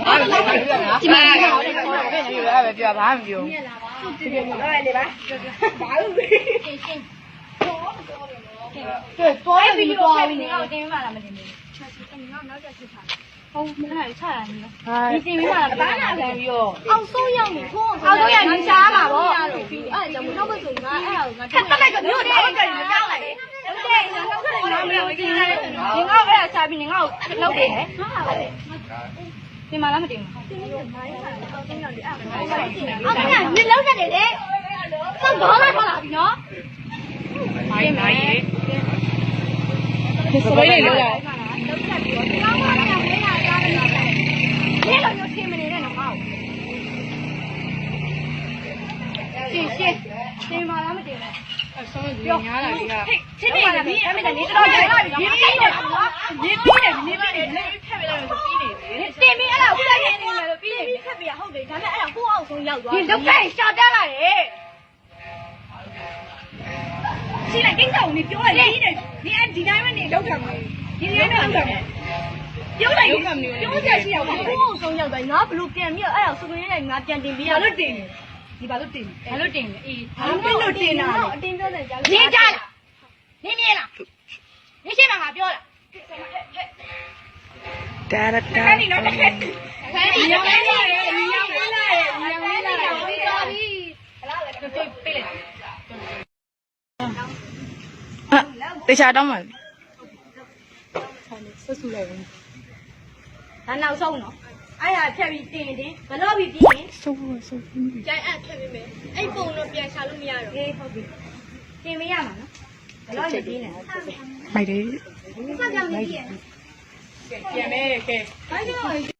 ဘာမှမပြောဘူးဒီမှာပြောတယ်ပြောပဲပြောဘာမှမပြောဘူးသွားပြီသွားပြီနေတော့တင်းမှလာမတင်ဘူးဟုတ်မလားချတာနေတော့ဒီတင်ပြီးမှလာဘာလာလဲပြီးတော့အောင်ဆုံးရောက်နေခုအောင်ဆုံးရောက်နေရှားမှာပေါ့အဲ့ဒါကြောင့်နောက်ဘက်ဆိုငါအဲ့ဒါကိုငါတက်လိုက်တော့မြို့တယ်ဘာကြိုင်မကြောက်လိုက်လေဟုတ်တယ်ငါနောက်ဘက်ကငါမလို့တင်တယ်ဒီငါ့အဲ့ဒါရှားပြီးနေငါ့ကိုလောက် တယ်ဟဲ့တင်မလားမတင်ဘူးတင်နေတယ်မိုင်းဟာအောင်ဆုံးရောက်နေအဲ့ဒါအောက်ကညနေလောက်တယ်လေစောက်တော့လာထွက်လာပြီနော်မိုင်းမိုင်းရေစပိတ်လေးလောက်လာလောက်ချက်ပြီးတော့ကောင်းပါလားဝေးလာသားတယ်လားလေလောမျိုးထင်မနေတဲ့နော်ဟောရှင်းရှင်းတင်ပါလားမတင်ဘူးအဆုံးကြီးညားလာကြီးကချင်းနေတယ်မင်းအဲ့ဒါနေတော့ကြိုက်လာပြီရင်းပြီးတယ်နော် ရင်းပြီးတယ်ရင်းပြီးတယ်လက်ထက်ပြလိုက်လို့ပြီးနေတယ် တင်ပြီးအဲ့ဒါခုလိုက်နေတယ်လို့ပြီးတယ်ခ က်ပြီးဟုတ်တယ်ဒါပေမဲ့အဲ့ဒါကိုအောင်ဆုံးရောက်သွားဒီလုတ်ကိုရှာတက်လာတယ်ရှိလိုက်ကိစ္စကိုနေပြောလိုက်ဒီနေဒီအဒီတိုင်းမနေလောက်တာမလို့ဒီတိုင်းမလောက်တာပြောလိုက်ပြောချက်ရှိအောင်ကိုအောင်ဆုံးရောက်သွားငါဘလို့ပြန်ပြီးအဲ့ဒါဆိုရင်လည်းငါပြန်တင်ပြီးရလို့တင်ဒီဘာလို့တင်ဘာလို့တင်လဲအေးဘာလို့တင်တာလဲအတင်းပြောတယ်ကြားလို့ရင်းကြလားနင်းမြင်လားနင်းရှိမှငါပြောလားတာရတာ ခဏနေတော့တစ်ခါခဏနေတော့လာရဲညောင်းလာရဲညောင်းလာရဲပြီးသွားပြီ ပြေးပြေးလိုက်တေချာတော့မှာဒါနောက်ဆုံးနော်အဲ့ဒါဖြတ်ပြီးတင်တင်ဘလို့ပြီးပြီးရင်စိုးစိုးကြိုင်အပ်ဖြတ်ပြီးမယ်အဲ့ပုံတော့ပြန်ရှာလို့မရတော့အေးဟုတ်ပြီတင်မရမှာနော်ဘလို့ပြီးပြီးနေမိုက်တယ်ဆက်ကြောင်နေပြီပြန်မဲကဲဘာကြောင့်